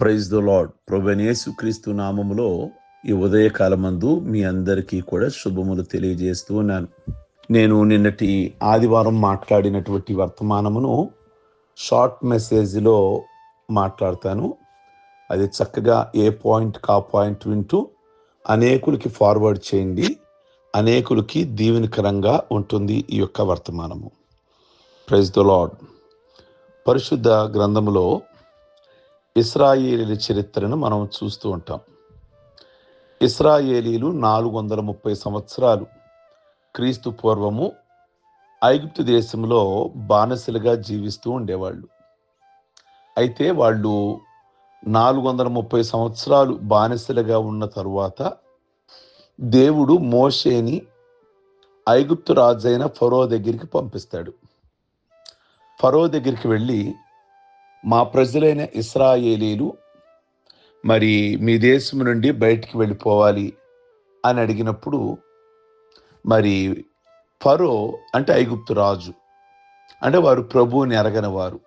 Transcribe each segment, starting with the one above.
Praise the lord ప్రభనేసు క్రీస్తు నామములో ఈ ఉదయకాలమందు మీ అందరికీ కూడా శుభములు తెలియజేస్తూ ఉన్నాను. నేను నిన్నటి ఆదివారం మాట్లాడినటువంటి వర్తమానమును షార్ట్ మెసేజ్లో మాట్లాడతాను. అది చక్కగా ఏ పాయింట్ కా పాయింట్ వింటూ అనేకులకి ఫార్వర్డ్ చేయండి. అనేకులకి దీవెనకరంగా ఉంటుంది ఈ యొక్క వర్తమానము. ప్రైజ్ ద లాడ్ పరిశుద్ధ గ్రంథములో ఇస్రాయేలీల చరిత్రను మనం చూస్తూ ఉంటాం. ఇస్రాయేలీలు నాలుగు వందల ముప్పై సంవత్సరాలు క్రీస్తు పూర్వము ఐగుప్తు దేశంలో బానిసలుగా జీవిస్తూ ఉండేవాళ్ళు. అయితే వాళ్ళు నాలుగు వందల ముప్పై సంవత్సరాలు బానిసలుగా ఉన్న తరువాత దేవుడు మోషేని ఐగుప్తు రాజైన ఫరో దగ్గరికి పంపిస్తాడు. ఫరో దగ్గరికి వెళ్ళి మా ప్రజలైన ఇస్రాయేలీలు మరి మీ దేశం నుండి బయటికి వెళ్ళిపోవాలి అని అడిగినప్పుడు మరి ఫరో అంటే ఐగుప్తు రాజు అంటే వారు ప్రభువుని ఎరగని వారు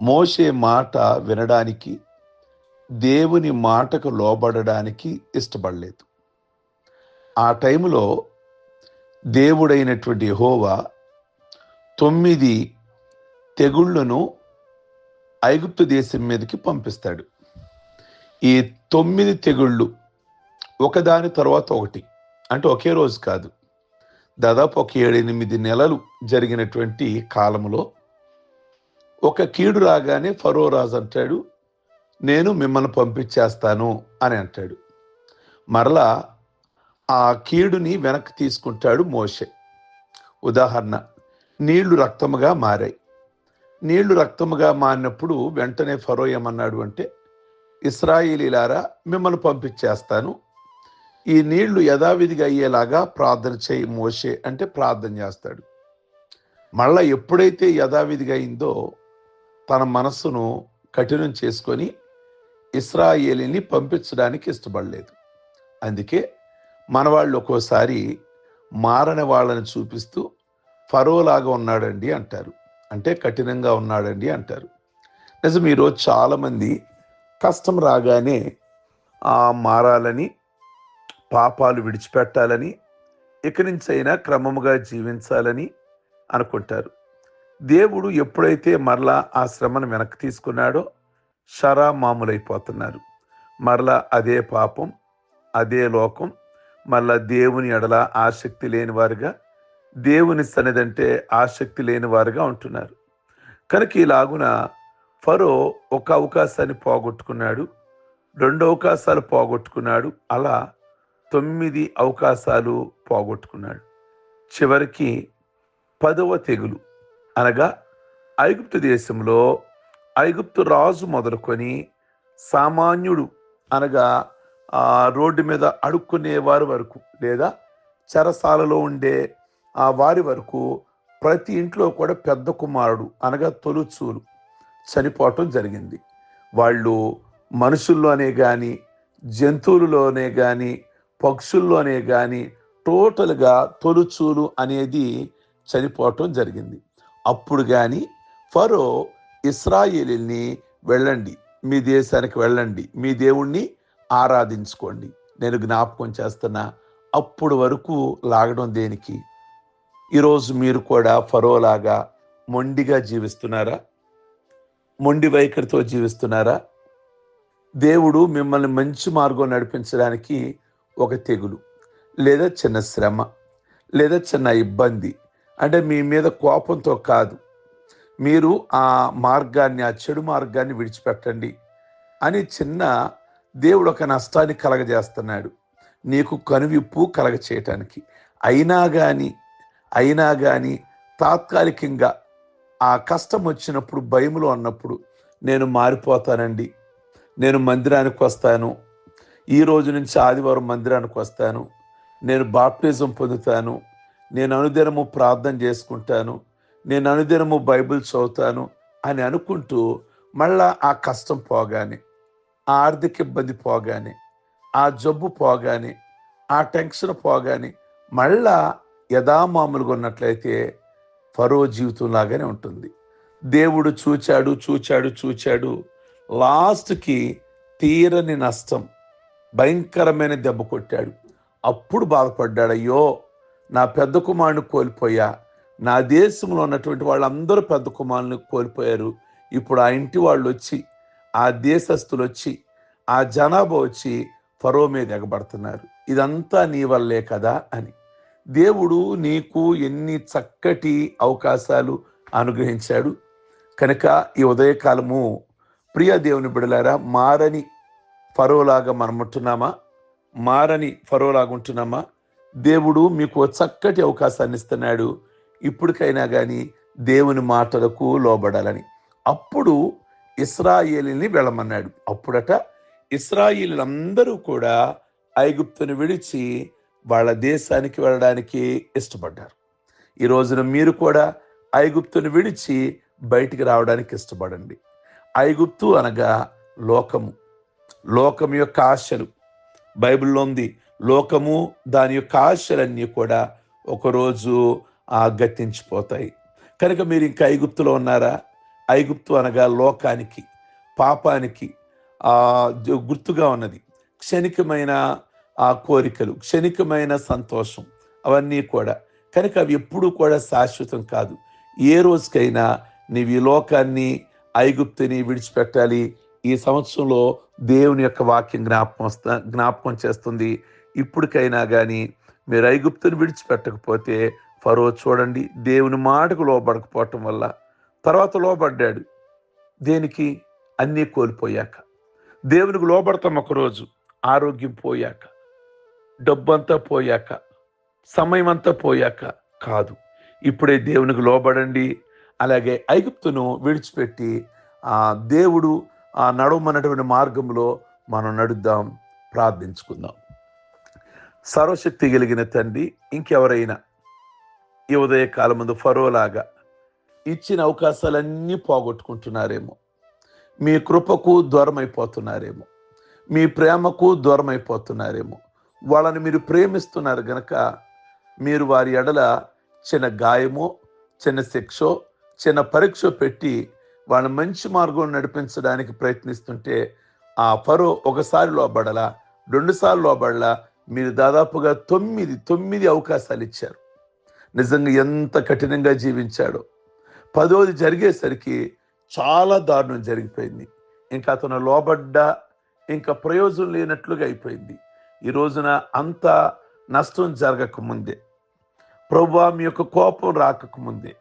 మోసే మాట వినడానికి దేవుని మాటకు లోబడడానికి ఇష్టపడలేదు. ఆ టైంలో దేవుడైనటువంటి హోవా తొమ్మిది తెగుళ్ళను ఐగుప్తు దేశం మీదకి పంపిస్తాడు. ఈ తొమ్మిది తెగుళ్ళు ఒకదాని తర్వాత ఒకటి. అంటే ఒకే రోజు కాదు. దాదాపు ఒక ఏడెనిమిది నెలలు జరిగినటువంటి కాలంలో ఒక కీడు రాగానే ఫరో రాజు అంటాడు నేను మిమ్మల్ని పంపించేస్తాను అని అంటాడు. మరలా ఆ కీడుని వెనక్కి తీసుకుంటాడు మోషే. ఉదాహరణ నీళ్ళు రక్తముగా మారాయి. నీళ్ళు రక్తముగా మారినప్పుడు వెంటనే ఫరో ఏమన్నాడు అంటే ఇస్రాయిలీలారా మిమ్మల్ని పంపించేస్తాను. ఈ నీళ్ళు యథావిధిగా అయ్యేలాగా ప్రార్థన చేయి మోసే అంటే ప్రార్థన చేస్తాడు. మళ్ళా ఎప్పుడైతే యథావిధిగా అయిందో తన మనస్సును కఠినం చేసుకొని ఇస్రాయేలీని పంపించడానికి ఇష్టపడలేదు. అందుకే మనవాళ్ళు ఒక్కోసారి మారని వాళ్ళని చూపిస్తూ ఫరోలాగా ఉన్నాడండి అంటారు. అంటే కఠినంగా ఉన్నాడండి అంటారు. నిజం ఈరోజు చాలామంది కష్టం రాగానే ఆ మారాలని పాపాలు విడిచిపెట్టాలని ఇక నుంచి అయినా క్రమముగా జీవించాలని అనుకుంటారు. దేవుడు ఎప్పుడైతే మరలా ఆ శ్రమను వెనక్కి తీసుకున్నాడో షరా మామూలైపోతున్నారు. మరలా అదే పాపం అదే లోకం మళ్ళా దేవుని ఎడల ఆసక్తి లేని దేవుని సన్నిధంటే ఆసక్తి లేని వారుగా ఉంటున్నారు. కనుక ఇలాగున ఫరో ఒక అవకాశాన్ని పోగొట్టుకున్నాడు రెండు అవకాశాలు పోగొట్టుకున్నాడు అలా తొమ్మిది అవకాశాలు పోగొట్టుకున్నాడు. చివరికి పదవ తెగులు అనగా ఐగుప్తు దేశంలో ఐగుప్తు రాజు మొదలుకొని సామాన్యుడు అనగా ఆ రోడ్డు మీద అడుక్కునేవారు వరకు లేదా చెరసాలలో ఉండే ఆ వారి వరకు ప్రతి ఇంట్లో కూడా పెద్ద కుమారుడు అనగా తొలుచూలు చనిపోవటం జరిగింది. వాళ్ళు మనుషుల్లోనే కానీ జంతువులలోనే కానీ పక్షుల్లోనే కానీ టోటల్గా తొలుచూలు అనేది చనిపోవటం జరిగింది. అప్పుడు కానీ ఫరో ఇస్రాయేలీల్ని వెళ్ళండి మీ దేశానికి వెళ్ళండి మీ దేవుణ్ణి ఆరాధించుకోండి. నేను జ్ఞాపకం చేస్తున్నా అప్పుడు వరకు లాగడం దేనికి? ఈరోజు మీరు కూడా ఫరోలాగా మొండిగా జీవిస్తున్నారా? మొండి వైఖరితో జీవిస్తున్నారా? దేవుడు మిమ్మల్ని మంచి మార్గం నడిపించడానికి ఒక తెగులు లేదా చిన్న శ్రమ లేదా చిన్న ఇబ్బంది అంటే మీ మీద కోపంతో కాదు. మీరు ఆ మార్గాన్ని ఆ చెడు మార్గాన్ని విడిచిపెట్టండి అని చిన్న దేవుడు ఒక నష్టాన్ని కలగజేస్తున్నాడు. నీకు కనువిప్పు కలగ చేయటానికి అయినా కానీ అయినా కానీ తాత్కాలికంగా ఆ కష్టం వచ్చినప్పుడు భయములో ఉన్నప్పుడు నేను మారిపోతానండి. నేను మందిరానికి వస్తాను. ఈ రోజు నుంచి ఆదివారం మందిరానికి వస్తాను. నేను బాప్టిజం పొందుతాను. నేను అనుదినము ప్రార్థన చేసుకుంటాను. నేను అనుదినము బైబిల్ చదువుతాను అని అనుకుంటూ మళ్ళా ఆ కష్టం పోగానే ఆ ఆర్థిక ఇబ్బంది పోగానే ఆ జబ్బు పోగానే ఆ టెన్షన్ పోగానే మళ్ళా యథామామూలుగా ఉన్నట్లయితే ఫరో జీవితం లాగానే ఉంటుంది. దేవుడు చూచాడు చూచాడు చూచాడు. లాస్ట్కి తీరని నష్టం భయంకరమైన దెబ్బ కొట్టాడు. అప్పుడు బాధపడ్డాడు అయ్యో నా పెద్ద కుమారుని కోల్పోయా. నా దేశంలో ఉన్నటువంటి వాళ్ళందరూ పెద్ద కుమారుని కోల్పోయారు. ఇప్పుడు ఆ ఇంటి వాళ్ళు వచ్చి ఆ దేశస్తులు వచ్చి ఆ జనాభా వచ్చి ఫరో మీద ఎగబడుతున్నారు. ఇదంతా నీ వల్లే కదా అని. దేవుడు నీకు ఎన్ని చక్కటి అవకాశాలు అనుగ్రహించాడు. కనుక ఈ ఉదయకాలము ప్రియ దేవుని బిడలారా మారని ఫరోలాగా మనం ఉంటున్నామా మారని ఫరోలాగా ఉంటున్నామా దేవుడు మీకు చక్కటి అవకాశాన్ని ఇస్తున్నాడు. ఇప్పటికైనా కానీ దేవుని మాటలకు లోబడాలని. అప్పుడు ఇస్రాయేలీని వెళ్ళమన్నాడు. అప్పుడట ఇస్రాయేలీలందరూ కూడా ఐగుప్తును విడిచి వాళ్ళ దేశానికి వెళ్ళడానికి ఇష్టపడ్డారు. ఈ రోజున మీరు కూడా ఐగుప్తుని విడిచి బయటికి రావడానికి ఇష్టపడండి. ఐగుప్తు అనగా లోకము. లోకం యొక్క ఆశలు. బైబిల్లో ఉంది లోకము దాని యొక్క ఆశలన్నీ కూడా ఒకరోజు ఆ గతించిపోతాయి. కనుక మీరు ఇంకా ఐగుప్తులో ఉన్నారా? ఐగుప్తు అనగా లోకానికి పాపానికి గుర్తుగా ఉన్నది. క్షణికమైన ఆ కోరికలు క్షణికమైన సంతోషం అవన్నీ కూడా. కనుక అవి ఎప్పుడూ కూడా శాశ్వతం కాదు. ఏ రోజుకైనా నీవు ఈ లోకాన్ని ఐగుప్తుని విడిచిపెట్టాలి. ఈ సంవత్సరంలో దేవుని యొక్క వాక్యం జ్ఞాపకం వస్తా జ్ఞాపకం చేస్తుంది. ఇప్పటికైనా కానీ మీరు ఐగుప్తుని విడిచిపెట్టకపోతే ఫరో చూడండి. దేవుని మాటకు లోబడకపోవటం వల్ల తర్వాత లోబడ్డాడు. దేనికి? అన్నీ కోల్పోయాక. దేవునికి లోబడతాం ఒకరోజు ఆరోగ్యం పోయాక. డబ్బంతా పోయాక సమయం అంతా పోయాక కాదు. ఇప్పుడే దేవునికి లోబడండి. అలాగే ఐగుప్తును విడిచిపెట్టి ఆ దేవుడు ఆ నడవమన్నటువంటి మార్గంలో మనం నడుద్దాం ప్రార్థించుకుందాం. సర్వశక్తి కలిగిన తండ్రి ఇంకెవరైనా ఈ ఉదయ కాలం ముందు ఫరోలాగా ఇచ్చిన అవకాశాలన్నీ పోగొట్టుకుంటున్నారేమో. మీ కృపకు దూరమైపోతున్నారేమో అయిపోతున్నారేమో మీ ప్రేమకు దూరమైపోతున్నారేమో వాళ్ళని మీరు ప్రేమిస్తున్నారు గనక మీరు వారి ఎడల చిన్న గాయమో చిన్న శిక్షో చిన్న పరీక్ష పెట్టి వాళ్ళ మంచి మార్గం నడిపించడానికి ప్రయత్నిస్తుంటే ఆ ఫరో ఒకసారి లోబడలా రెండుసార్లు లోబడలా మీరు దాదాపుగా తొమ్మిది తొమ్మిది అవకాశాలు ఇచ్చారు. నిజంగా ఎంత కఠినంగా జీవించాడో. పదోది జరిగేసరికి చాలా దారుణం జరిగిపోయింది. ఇంకా అతను లోబడ్డా ఇంకా ప్రయోజనం లేనట్లుగా అయిపోయింది. ఈ రోజున అంత నష్టం జరగకముందే ప్రభా మీ యొక్క కోపం రాకముందే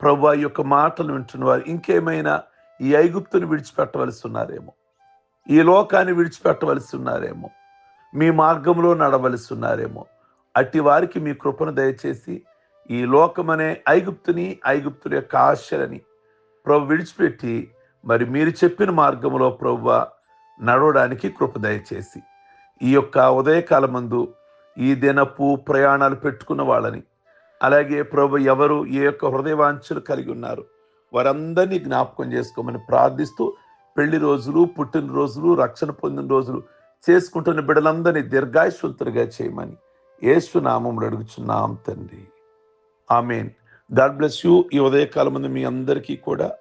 ప్రభా యొక్క మాటలు వింటున్న వారు ఇంకేమైనా ఈ ఐగుప్తుని విడిచిపెట్టవలసి ఉన్నారేమో ఈ లోకాన్ని విడిచిపెట్టవలసి ఉన్నారేమో మీ మార్గంలో నడవలసి ఉన్నారేమో అట్టి వారికి మీ కృపను దయచేసి ఈ లోకమనే ఐగుప్తుని ఐగుప్తుని యొక్క ఆశలని ప్రభు విడిచిపెట్టి మరి మీరు చెప్పిన మార్గంలో ప్రభు నడవడానికి కృప దయచేసి ఈ యొక్క ఉదయకాలమందు ఈ దినపు ప్రయాణాలు పెట్టుకున్న వాళ్ళని అలాగే ప్రభు ఎవరు ఏ యొక్క హృదయవాంఛలు కలిగి ఉన్నారు వారందరినీ జ్ఞాపకం చేసుకోమని ప్రార్థిస్తూ పెళ్ళి రోజులు పుట్టినరోజులు రక్షణ పొందిన రోజులు చేసుకుంటున్న బిడ్డలందరినీ దీర్ఘాయుష్వంతులుగా చేయమని యేసు అడుగుచున్నాం తండ్రి. ఆమెన్. God bless you. ఈ ఉదయకాలం ముందు మీ అందరికీ కూడా